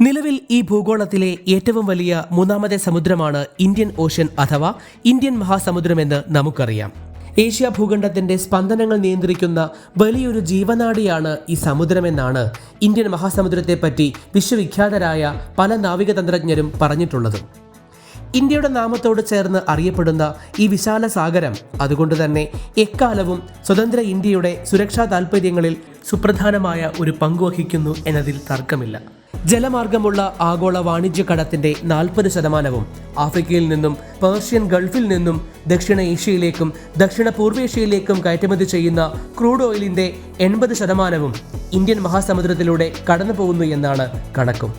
നിലവിൽ ഈ ഭൂഗോളത്തിലെ ഏറ്റവും വലിയ മൂന്നാമത്തെ സമുദ്രമാണ് ഇന്ത്യൻ ഓഷ്യൻ അഥവാ ഇന്ത്യൻ മഹാസമുദ്രമെന്ന് നമുക്കറിയാം. ഏഷ്യ ഭൂഖണ്ഡത്തിന്റെ സ്പന്ദനങ്ങൾ നിയന്ത്രിക്കുന്ന വലിയൊരു ജീവനാടിയാണ് ഈ സമുദ്രമെന്നാണ് ഇന്ത്യൻ മഹാസമുദ്രത്തെപ്പറ്റി വിശ്വവിഖ്യാതരായ പല നാവിക തന്ത്രജ്ഞരും പറഞ്ഞിട്ടുള്ളത്. ഇന്ത്യയുടെ നാമത്തോട് ചേർന്ന് അറിയപ്പെടുന്ന ഈ വിശാല സാഗരം അതുകൊണ്ട് തന്നെ എക്കാലവും സ്വതന്ത്ര ഇന്ത്യയുടെ സുരക്ഷാ താൽപ്പര്യങ്ങളിൽ സുപ്രധാനമായ ഒരു പങ്കുവഹിക്കുന്നു എന്നതിൽ തർക്കമില്ല. ജലമാർഗമുള്ള ആഗോള വാണിജ്യ കടത്തിന്റെ നാൽപ്പത് ശതമാനവും ആഫ്രിക്കയിൽ നിന്നും പേർഷ്യൻ ഗൾഫിൽ നിന്നും ദക്ഷിണ ഏഷ്യയിലേക്കും ദക്ഷിണ പൂർവേഷ്യയിലേക്കും കയറ്റുമതി ചെയ്യുന്ന ക്രൂഡ് ഓയിലിന്റെ എൺപത് ശതമാനവും ഇന്ത്യൻ മഹാസമുദ്രത്തിലൂടെ കടന്നു പോകുന്നു എന്നാണ് കണക്കും.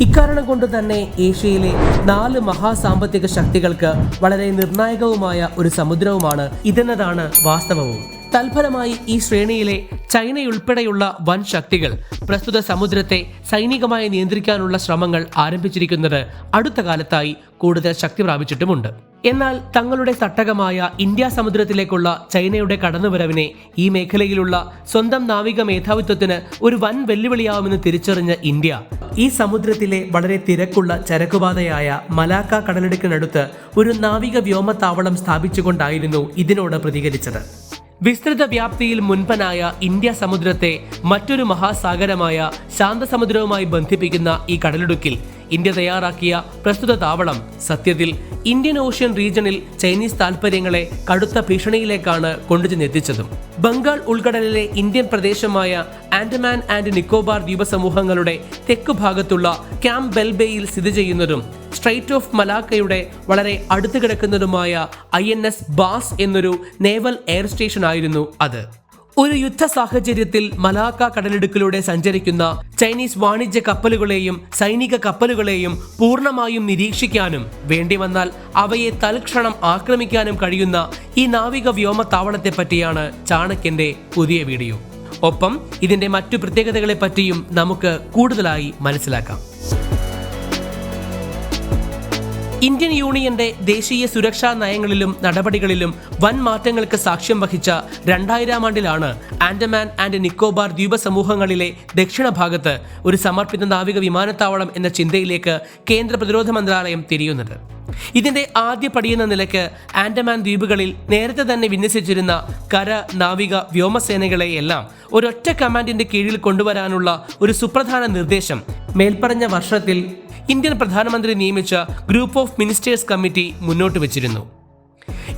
ഇക്കാരണം കൊണ്ട് തന്നെ ഏഷ്യയിലെ നാല് മഹാസാമ്പത്തിക ശക്തികൾക്ക് വളരെ നിർണായകവുമായ ഒരു സമുദ്രവുമാണ് ഇതെന്നതാണ് വാസ്തവവും. തൽഫലമായി ഈ ശ്രേണിയിലെ ചൈനയുൾപ്പെടെയുള്ള വൻ ശക്തികൾ പ്രസ്തുത സമുദ്രത്തെ സൈനികമായി നിയന്ത്രിക്കാനുള്ള ശ്രമങ്ങൾ ആരംഭിച്ചിരിക്കുന്നത് അടുത്ത കാലത്തായി കൂടുതൽ ശക്തി പ്രാപിച്ചിട്ടുമുണ്ട്. എന്നാൽ തങ്ങളുടെ തട്ടകമായ ഇന്ത്യ സമുദ്രത്തിലേക്കുള്ള ചൈനയുടെ കടന്നുവരവിനെ ഈ മേഖലയിലുള്ള സ്വന്തം നാവിക മേധാവിത്വത്തിന് ഒരു വൻ വെല്ലുവിളിയാവുമെന്ന് തിരിച്ചറിഞ്ഞ ഇന്ത്യ. ഈ സമുദ്രത്തിലെ വളരെ തിരക്കുള്ള ചരക്കുപാതയായ മലാക്ക കടലിടുക്കിനടുത്ത് ഒരു നാവിക വ്യോമത്താവളം സ്ഥാപിച്ചുകൊണ്ടായിരുന്നു ഇതിനോട് പ്രതികരിച്ചത്. വിസ്തൃത വ്യാപ്തിയിൽ മുൻപനായ ഇന്ത്യ സമുദ്രത്തെ മറ്റൊരു മഹാസാഗരമായ ശാന്തസമുദ്രവുമായി ബന്ധിപ്പിക്കുന്ന ഈ കടലിടുക്കിൽ ഇന്ത്യ തയ്യാറാക്കിയ പ്രസ്തുത താവളം സത്യത്തിൽ ഇന്ത്യൻ ഓഷ്യൻ റീജിയണിൽ ചൈനീസ് താൽപ്പര്യങ്ങളെ കടുത്ത ഭീഷണിയിലേക്കാണ് കൊണ്ടുചെന്നെത്തിച്ചതും. ബംഗാൾ ഉൾക്കടലിലെ ഇന്ത്യൻ പ്രദേശമായ ആൻഡമാൻ ആൻഡ് നിക്കോബാർ ദ്വീപസമൂഹങ്ങളുടെ തെക്ക് ഭാഗത്തുള്ള ക്യാമ്പ് ബെൽബേയിൽ സ്ഥിതി ചെയ്യുന്നതും സ്ട്രൈറ്റ് ഓഫ് മലാക്കയുടെ വളരെ അടുത്ത് കിടക്കുന്നതുമായ ഐ എൻ എസ് ബാസ് എന്നൊരു നേവൽ എയർ സ്റ്റേഷൻ ആയിരുന്നു അത്. ഒരു യുദ്ധ സാഹചര്യത്തിൽ മലാക്ക കടലിടുക്കിലൂടെ സഞ്ചരിക്കുന്ന ചൈനീസ് വാണിജ്യ കപ്പലുകളെയും സൈനിക കപ്പലുകളെയും പൂർണമായും നിരീക്ഷിക്കാനും വേണ്ടി വന്നാൽ അവയെ തൽക്ഷണം ആക്രമിക്കാനും കഴിയുന്ന ഈ നാവിക വ്യോമ താവളത്തെ പറ്റിയാണ് ചാണക്യന്റെ പുതിയ വീഡിയോ. ഒപ്പം ഇതിന്റെ മറ്റു പ്രത്യേകതകളെ പറ്റിയും നമുക്ക് കൂടുതലായി മനസ്സിലാക്കാം. ഇന്ത്യൻ യൂണിയന്റെ ദേശീയ സുരക്ഷാ നയങ്ങളിലും നടപടികളിലും വൻ മാറ്റങ്ങൾക്ക് സാക്ഷ്യം വഹിച്ച രണ്ടായിരം ആണ്ടിലാണ് ആൻഡമാൻ ആൻഡ് നിക്കോബാർ ദ്വീപ സമൂഹങ്ങളിലെ ദക്ഷിണ ഭാഗത്ത് ഒരു സമർപ്പിത നാവിക വിമാനത്താവളം എന്ന ചിന്തയിലേക്ക് കേന്ദ്ര പ്രതിരോധ മന്ത്രാലയം തിരിയുന്നത്. ഇതിന്റെ ആദ്യ പടിയെന്ന നിലയ്ക്ക് ആൻഡമാൻ ദ്വീപുകളിൽ നേരത്തെ തന്നെ വിന്യസിച്ചിരുന്ന കര നാവിക വ്യോമസേനകളെയെല്ലാം ഒരൊറ്റ കമാൻഡിന്റെ കീഴിൽ കൊണ്ടുവരാനുള്ള ഒരു സുപ്രധാന നിർദ്ദേശം മേൽപ്പറഞ്ഞ വർഷത്തിൽ ഇന്ത്യൻ പ്രധാനമന്ത്രി നിയമിച്ച ഗ്രൂപ്പ് ഓഫ് മിനിസ്റ്റേഴ്സ് കമ്മിറ്റി മുന്നോട്ട് വച്ചിരുന്നു.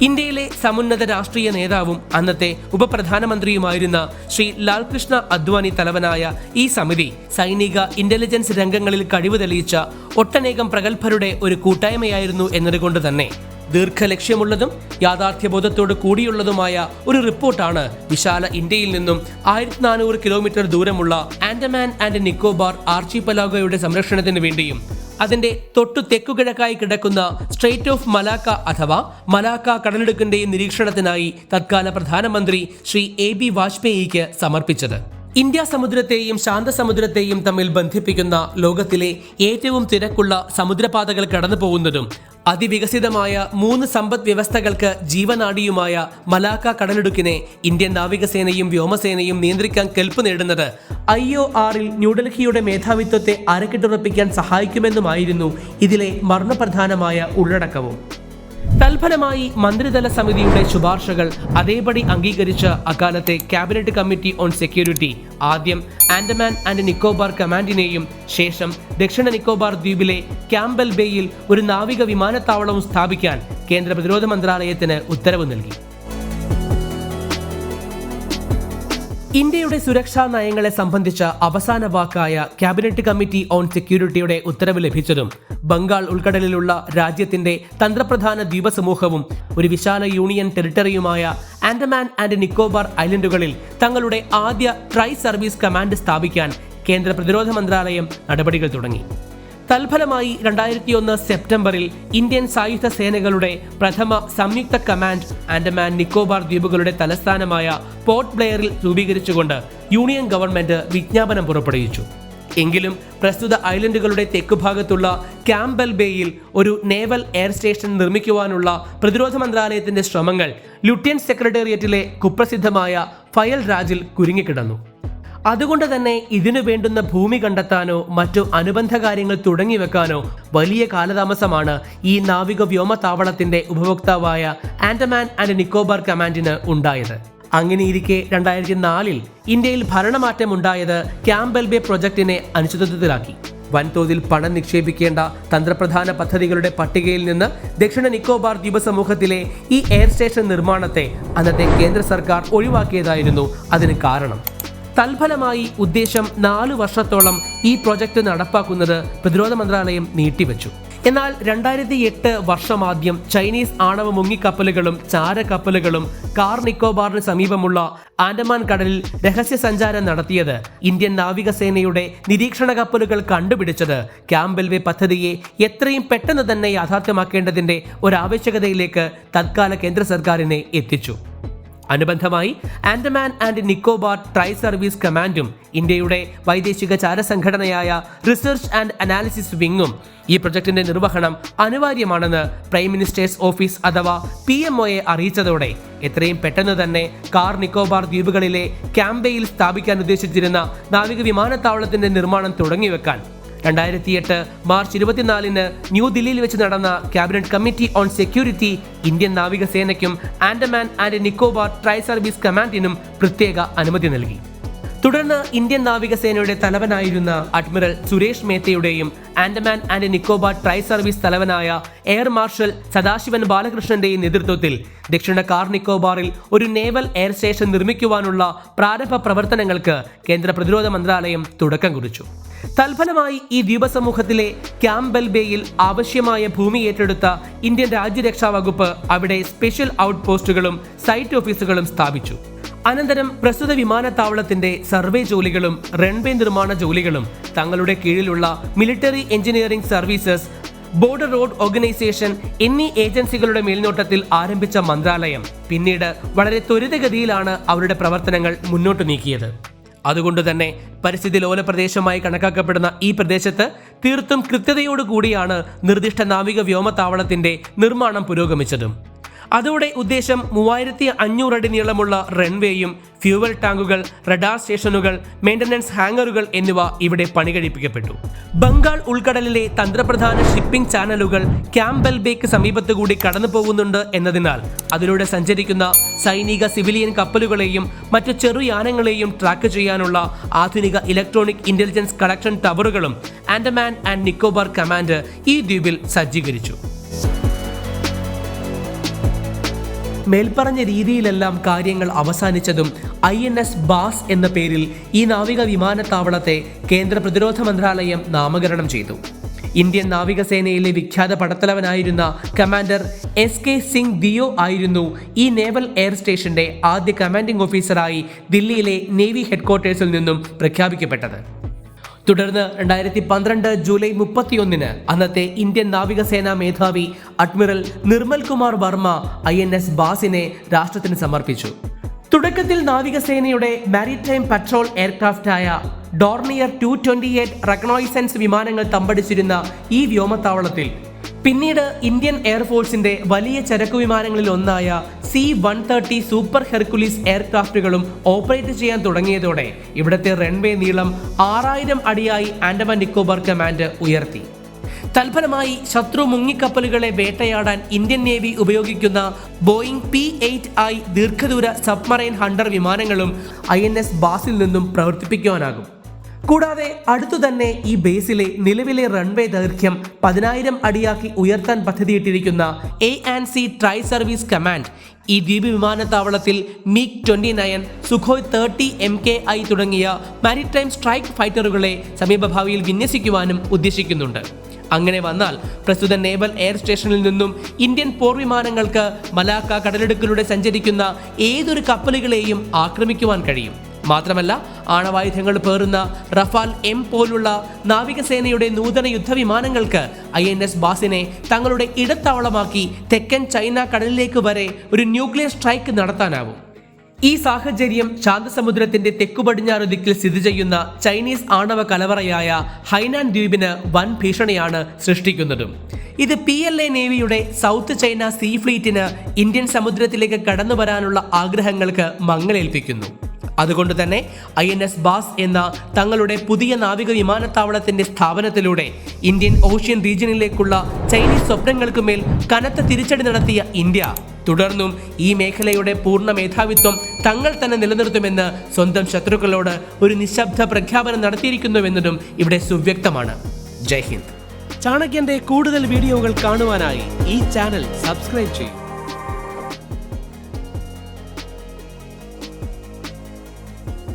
ഇന്ത്യയിലെ സമുന്നത രാഷ്ട്രീയ നേതാവും അന്നത്തെ ഉപപ്രധാനമന്ത്രിയുമായിരുന്ന ശ്രീ ലാൽകൃഷ്ണ അദ്വാനി തലവനായ ഈ സമിതി സൈനിക ഇന്റലിജൻസ് രംഗങ്ങളിൽ കഴിവ് തെളിയിച്ച ഒട്ടനേകം പ്രഗത്ഭരുടെ ഒരു കൂട്ടായ്മയായിരുന്നു എന്നതുകൊണ്ട് തന്നെ. ദീർഘലക്ഷ്യമുള്ളതും യാഥാർത്ഥ്യബോധത്തോട് കൂടിയുള്ളതുമായ ഒരു റിപ്പോർട്ടാണ് വിശാല ഇന്ത്യയിൽ നിന്നും ആയിരത്തി നാനൂറ് കിലോമീറ്റർ ദൂരമുള്ള ആൻഡമാൻ ആൻഡ് നിക്കോബാർ ആർച്ചിപ്പലാഗോയുടെ സംരക്ഷണത്തിന് വേണ്ടിയും അതിന്റെ തൊട്ടു തെക്കുകിഴക്കായി കിടക്കുന്ന സ്ട്രേറ്റ് ഓഫ് മലാക്ക അഥവാ മലാക്ക കടലിടുക്കിന്റെ നിരീക്ഷണത്തിനായി തത്കാല പ്രധാനമന്ത്രി ശ്രീ എ ബി വാജ്പേയിക്ക് സമർപ്പിച്ചത്. ഇന്ത്യ സമുദ്രത്തെയും ശാന്തസമുദ്രത്തെയും തമ്മിൽ ബന്ധിപ്പിക്കുന്ന ലോകത്തിലെ ഏറ്റവും തിരക്കുള്ള സമുദ്രപാതകൾ കടന്നു പോകുന്നതും അതിവികസിതമായ മൂന്ന് സമ്പദ് വ്യവസ്ഥകൾക്ക് ജീവനാടിയുമായ മലാക്ക കടലിടുക്കിനെ ഇന്ത്യൻ നാവികസേനയും വ്യോമസേനയും നിയന്ത്രിക്കാൻ കെൽപ്പ് നേടുന്നത് ഐ ഒ ആറിൽ ന്യൂഡൽഹിയുടെ മേധാവിത്വത്തെ അരക്കിട്ടുറപ്പിക്കാൻ സഹായിക്കുമെന്നുമായിരുന്നു ഇതിലെ മർണപ്രധാനമായ ഉള്ളടക്കവും. തൽഫലമായി മന്ത്രിതല സമിതിയുടെ ശുപാർശകൾ അതേപടി അംഗീകരിച്ച അക്കാലത്തെ ക്യാബിനറ്റ് കമ്മിറ്റി ഓൺ സെക്യൂരിറ്റി. ആദ്യം ആൻഡമാൻ ആൻഡ് നിക്കോബാർ കമാൻഡിനെയും ശേഷം ദക്ഷിണ നിക്കോബാർ ദ്വീപിലെ ക്യാമ്പൽ ബേയിൽ ഒരു നാവിക വിമാനത്താവളവും സ്ഥാപിക്കാൻ കേന്ദ്ര പ്രതിരോധ മന്ത്രാലയത്തിന് ഉത്തരവ് നൽകി. ഇന്ത്യയുടെ സുരക്ഷാ നയങ്ങളെ സംബന്ധിച്ച അവസാന വാക്കായ ക്യാബിനറ്റ് കമ്മിറ്റി ഓൺ സെക്യൂരിറ്റിയുടെ ഉത്തരവ് ലഭിച്ചതും ബംഗാൾ ഉൾക്കടലിലുള്ള രാജ്യത്തിന്റെ തന്ത്രപ്രധാന ദ്വീപസമൂഹവും ഒരു വിശാല യൂണിയൻ ടെറിട്ടറിയുമായ ആൻഡമാൻ ആൻഡ് നിക്കോബാർ ഐലൻഡുകളിൽ തങ്ങളുടെ ആദ്യ ട്രൈ സർവീസ് കമാൻഡ് സ്ഥാപിക്കാൻ കേന്ദ്ര പ്രതിരോധ മന്ത്രാലയം നടപടികൾ തുടങ്ങി. തൽഫലമായി രണ്ടായിരത്തി ഒന്ന് സെപ്റ്റംബറിൽ ഇന്ത്യൻ സായുധ സേനകളുടെ പ്രഥമ സംയുക്ത കമാൻഡ് ആൻഡമാൻ നിക്കോബാർ ദ്വീപുകളുടെ തലസ്ഥാനമായ പോർട്ട് ബ്ലെയറിൽ രൂപീകരിച്ചുകൊണ്ട് യൂണിയൻ ഗവൺമെന്റ് വിജ്ഞാപനം പുറപ്പെടുവിച്ചു. എങ്കിലും പ്രസ്തുത ഐലൻഡുകളുടെ തെക്കുഭാഗത്തുള്ള ക്യാമ്പൽ ബേയിൽ ഒരു നേവൽ എയർ സ്റ്റേഷൻ നിർമ്മിക്കുവാനുള്ള പ്രതിരോധ മന്ത്രാലയത്തിന്റെ ശ്രമങ്ങൾ ലുട്യൻ സെക്രട്ടേറിയറ്റിലെ കുപ്രസിദ്ധമായ ഫയൽ രാജിൽ കുരുങ്ങിക്കിടന്നു. അതുകൊണ്ട് തന്നെ ഇതിനു വേണ്ടുന്ന ഭൂമി കണ്ടെത്താനോ മറ്റു അനുബന്ധ കാര്യങ്ങൾ തുടങ്ങിവെക്കാനോ വലിയ കാലതാമസമാണ് ഈ നാവിക വ്യോമതാവളത്തിന്റെ ഉപഭോക്താവായ ആൻഡമാൻ ആൻഡ് നിക്കോബാർ കമാൻഡിന് ഉണ്ടായത്. അങ്ങനെയിരിക്കെ രണ്ടായിരത്തി നാലിൽ ഇന്ത്യയിൽ ഭരണമാറ്റം ഉണ്ടായത് ക്യാമ്പൽ ബേ പ്രൊജക്ടിനെ അനിശ്ചിതത്വത്തിലാക്കി വൻതോതിൽ പണം നിക്ഷേപിക്കേണ്ട തന്ത്രപ്രധാന പദ്ധതികളുടെ പട്ടികയിൽ നിന്ന് ദക്ഷിണ നിക്കോബാർ ദ്വീപ സമൂഹത്തിലെ ഈ എയർ സ്റ്റേഷൻ നിർമ്മാണത്തെ അന്നത്തെ കേന്ദ്ര സർക്കാർ ഒഴിവാക്കിയതായിരുന്നു അതിന് കാരണം. തൽഫലമായി ഉദ്ദേശം നാലു വർഷത്തോളം ഈ പ്രൊജക്ട് നടപ്പാക്കുന്നത് പ്രതിരോധ മന്ത്രാലയം നീട്ടിവെച്ചു. എന്നാൽ രണ്ടായിരത്തി എട്ട് വർഷമാദ്യം ചൈനീസ് ആണവ മുങ്ങിക്കപ്പലുകളും ചാരക്കപ്പലുകളും കാർ നിക്കോബാറിന് സമീപമുള്ള ആൻഡമാൻ കടലിൽ രഹസ്യ സഞ്ചാരം നടത്തിയത് ഇന്ത്യൻ നാവികസേനയുടെ നിരീക്ഷണ കപ്പലുകൾ കണ്ടുപിടിച്ചത് ക്യാമ്പൽവേ പദ്ധതിയെ എത്രയും പെട്ടെന്ന് തന്നെ യാഥാർത്ഥ്യമാക്കേണ്ടതിന്റെ ഒരാവശ്യകതയിലേക്ക് തത്കാല കേന്ദ്ര സർക്കാരിനെ എത്തിച്ചു. അനുബന്ധമായി Andaman and Nicobar tri service കമാൻഡും ഇന്ത്യയുടെ വൈദേശിക ചാരസംഘടനയായ റിസർച്ച് ആൻഡ് അനാലിസിസ് വിങ്ങും ഈ പ്രൊജക്ടിന്റെ നിർവഹണം അനിവാര്യമാണെന്ന് പ്രൈം മിനിസ്റ്റേഴ്സ് ഓഫീസ് അഥവാ പി എം അറിയിച്ചതോടെ എത്രയും പെട്ടെന്ന് തന്നെ കാർ നിക്കോബാർ ദ്വീപുകളിലെ ക്യാമ്പയിൽ സ്ഥാപിക്കാൻ ഉദ്ദേശിച്ചിരുന്ന നാവിക വിമാനത്താവളത്തിന്റെ നിർമ്മാണം തുടങ്ങിവെക്കാൻ രണ്ടായിരത്തി എട്ട് മാർച്ച് ഇരുപത്തിനാലിന് ന്യൂഡൽഹിയിൽ വെച്ച് നടന്ന cabinet committee on security Indian നാവികസേനയ്ക്കും Andaman and Nicobar tri service കമാൻഡിനും പ്രത്യേക അനുമതി നൽകി. തുടർന്ന് ഇന്ത്യൻ നാവികസേനയുടെ തലവനായിരുന്ന admiral Suresh മേത്തയുടെയും Andaman and Nicobar tri service തലവനായ എയർ മാർഷൽ സദാശിവൻ ബാലകൃഷ്ണന്റെയും നേതൃത്വത്തിൽ ദക്ഷിണ കാർ നിക്കോബാറിൽ ഒരു നേവൽ എയർ സ്റ്റേഷൻ നിർമ്മിക്കുവാനുള്ള പ്രാരംഭ പ്രവർത്തനങ്ങൾക്ക് കേന്ദ്ര പ്രതിരോധ മന്ത്രാലയം തുടക്കം കുറിച്ചു. തൽഫലമായി ഈ ദ്വീപസമൂഹത്തിലെ ക്യാമ്പൽ ബേയിൽ ആവശ്യമായ ഭൂമി ഏറ്റെടുത്ത ഇന്ത്യൻ രാജ്യരക്ഷാ വകുപ്പ് അവിടെ സ്പെഷ്യൽ ഔട്ട് പോസ്റ്റുകളും സൈറ്റ് ഓഫീസുകളും സ്ഥാപിച്ചു. അനന്തരം പ്രസ്തുത വിമാനത്താവളത്തിന്റെ സർവേ ജോലികളും റൺവേ നിർമ്മാണ ജോലികളും തങ്ങളുടെ കീഴിലുള്ള military engineering services border road organisation എന്നീ ഏജൻസികളുടെ മേൽനോട്ടത്തിൽ ആരംഭിച്ച മന്ത്രാലയം പിന്നീട് വളരെ ത്വരിതഗതിയിലാണ് അവരുടെ പ്രവർത്തനങ്ങൾ മുന്നോട്ട് നീക്കിയത്. അതുകൊണ്ട് തന്നെ പരിസ്ഥിതി ലോല പ്രദേശമായി കണക്കാക്കപ്പെടുന്ന ഈ പ്രദേശത്ത് തീർത്തും കൃത്യതയോടുകൂടിയാണ് നിർദ്ദിഷ്ട നാവിക വ്യോമത്താവളത്തിന്റെ നിർമ്മാണം പുരോഗമിച്ചതും. അതോടെ ഉദ്ദേശം മൂവായിരത്തി അഞ്ഞൂറ് അടി നീളമുള്ള റൺവേയും ഫ്യൂവൽ ടാങ്കുകൾ റഡാർ സ്റ്റേഷനുകൾ മെയിന്റനൻസ് ഹാങ്ങറുകൾ എന്നിവ ഇവിടെ പണികഴിപ്പിക്കപ്പെട്ടു. ബംഗാൾ ഉൾക്കടലിലെ തന്ത്രപ്രധാന ഷിപ്പിംഗ് ചാനലുകൾ ക്യാമ്പൽ ബേക്ക് സമീപത്തുകൂടി കടന്നു പോകുന്നുണ്ട് എന്നതിനാൽ അതിലൂടെ സഞ്ചരിക്കുന്ന സൈനിക സിവിലിയൻ കപ്പലുകളെയും മറ്റു ചെറുയാനങ്ങളെയും ട്രാക്ക് ചെയ്യാനുള്ള ആധുനിക ഇലക്ട്രോണിക് ഇന്റലിജൻസ് കളക്ഷൻ ടവറുകളും ആൻഡമാൻ ആൻഡ് നിക്കോബാർ കമാൻഡ് ഈ ദ്വീപിൽ സജ്ജീകരിച്ചു. മേൽപ്പറഞ്ഞ രീതിയിലെല്ലാം കാര്യങ്ങൾ അവസാനിച്ചതും ഐ എൻ എസ് ബാസ് എന്ന പേരിൽ ഈ നാവിക വിമാനത്താവളത്തെ കേന്ദ്ര പ്രതിരോധ മന്ത്രാലയം നാമകരണം ചെയ്തു. ഇന്ത്യൻ നാവികസേനയിലെ വിഖ്യാത പടത്തലവനായിരുന്ന commander S K Singh Deo ആയിരുന്നു ഈ നേവൽ എയർ സ്റ്റേഷന്റെ ആദ്യ കമാൻഡിംഗ് ഓഫീസറായി ദില്ലിയിലെ നേവി ഹെഡ്ക്വാർട്ടേഴ്സിൽ നിന്നും പ്രഖ്യാപിക്കപ്പെട്ടത്. തുടർന്ന് രണ്ടായിരത്തി പന്ത്രണ്ട് ജൂലൈ മുപ്പത്തിയൊന്നിന് അന്നത്തെ ഇന്ത്യൻ നാവികസേനാ മേധാവി admiral Nirmal Kumar Verma I N S ബാസിനെ രാഷ്ട്രത്തിന് സമർപ്പിച്ചു. തുടക്കത്തിൽ നാവികസേനയുടെ maritime patrol എയർക്രാഫ്റ്റായ Dornier two twenty eight reconnaissance വിമാനങ്ങൾ തമ്പടിച്ചിരുന്ന ഈ വ്യോമത്താവളത്തിൽ പിന്നീട് ഇന്ത്യൻ എയർഫോഴ്സിന്റെ വലിയ ചരക്കു വിമാനങ്ങളിൽ ഒന്നായ C one thirty super Hercules എയർക്രാഫ്റ്റുകളും operate ചെയ്യാൻ തുടങ്ങിയതോടെ ഇവിടുത്തെ റൺവേ നീളം ആറായിരം അടിയായി ആൻഡമാൻ നിക്കോബാർ കമാൻഡ് ഉയർത്തി. തൽഫലമായി ശത്രു മുങ്ങിക്കപ്പലുകളെ വേട്ടയാടാൻ ഇന്ത്യൻ നേവി ഉപയോഗിക്കുന്ന ബോയിങ് പി എയ്റ്റ് ഐ ദീർഘദൂര സബ്മറൈൻ ഹണ്ടർ വിമാനങ്ങളും ഐ എൻ എസ് ബാസിൽ നിന്നും പ്രവർത്തിപ്പിക്കുവാനാകും. കൂടാതെ അടുത്തു തന്നെ ഈ ബേസിലെ നിലവിലെ റൺവേ ദൈർഘ്യം പതിനായിരം അടിയാക്കി ഉയർത്താൻ പദ്ധതിയിട്ടിരിക്കുന്ന A and C tri service command ഈ ദ്വീപ് വിമാനത്താവളത്തിൽ MiG twenty nine Sukhoi thirty M K I തുടങ്ങിയ മാരിടൈം സ്ട്രൈക്ക് ഫൈറ്ററുകളെ സമീപഭാവിയിൽ വിന്യസിക്കുവാനും ഉദ്ദേശിക്കുന്നുണ്ട്. അങ്ങനെ വന്നാൽ പ്രസ്തുത നേവൽ എയർ സ്റ്റേഷനിൽ നിന്നും ഇന്ത്യൻ പോർ വിമാനങ്ങൾക്ക് മലാക്ക കടലെടുക്കിലൂടെ സഞ്ചരിക്കുന്ന ഏതൊരു കപ്പലുകളെയും ആക്രമിക്കുവാൻ കഴിയും. മാത്രമല്ല ആണവായുധങ്ങൾ പേറുന്ന റഫാൽ എം പോലുള്ള നാവികസേനയുടെ നൂതന യുദ്ധവിമാനങ്ങൾക്ക് ഐ എൻ എസ് ബാസിനെ തങ്ങളുടെ ഇടത്താവളമാക്കി തെക്കൻ ചൈന കടലിലേക്ക് വരെ ഒരു ന്യൂക്ലിയർ സ്ട്രൈക്ക് നടത്താനാവും. ഈ സാഹചര്യം ശാന്തസമുദ്രത്തിന്റെ തെക്കുപടിഞ്ഞാറ് ദിക്കിൽ സ്ഥിതി ചെയ്യുന്ന ചൈനീസ് ആണവ കലവറയായ ഹൈനാൻ ദ്വീപിന് വൻ ഭീഷണിയാണ് സൃഷ്ടിക്കുന്നതും. ഇത് പി എൽ എ നേവിയുടെ സൗത്ത് ചൈന സീ ഫ്ലീറ്റിന് ഇന്ത്യൻ സമുദ്രത്തിലേക്ക് കടന്നു വരാനുള്ള ആഗ്രഹങ്ങൾക്ക് മങ്ങലേൽപ്പിക്കുന്നു. അതുകൊണ്ട് തന്നെ ഐ എൻ എസ് ബാസ് എന്ന തങ്ങളുടെ പുതിയ നാവിക വിമാനത്താവളത്തിന്റെ സ്ഥാപനത്തിലൂടെ ഇന്ത്യൻ ഓഷ്യൻ റീജിയനിലേക്കുള്ള ചൈനീസ് സ്വപ്നങ്ങൾക്ക് മേൽ കനത്ത തിരിച്ചടി നടത്തിയ ഇന്ത്യ. തുടർന്നും ഈ മേഖലയുടെ പൂർണ മേധാവിത്വം തങ്ങൾ തന്നെ നിലനിർത്തുമെന്ന് സ്വന്തം ശത്രുക്കളോട് ഒരു നിശബ്ദ പ്രഖ്യാപനം നടത്തിയിരിക്കുന്നുവെന്നതും ഇവിടെ സുവ്യക്തമാണ്. ജയ് ഹിന്ദ്. ചാണക്യന്റെ കൂടുതൽ വീഡിയോകൾ കാണുവാനായി ഈ ചാനൽ സബ്സ്ക്രൈബ് ചെയ്യും.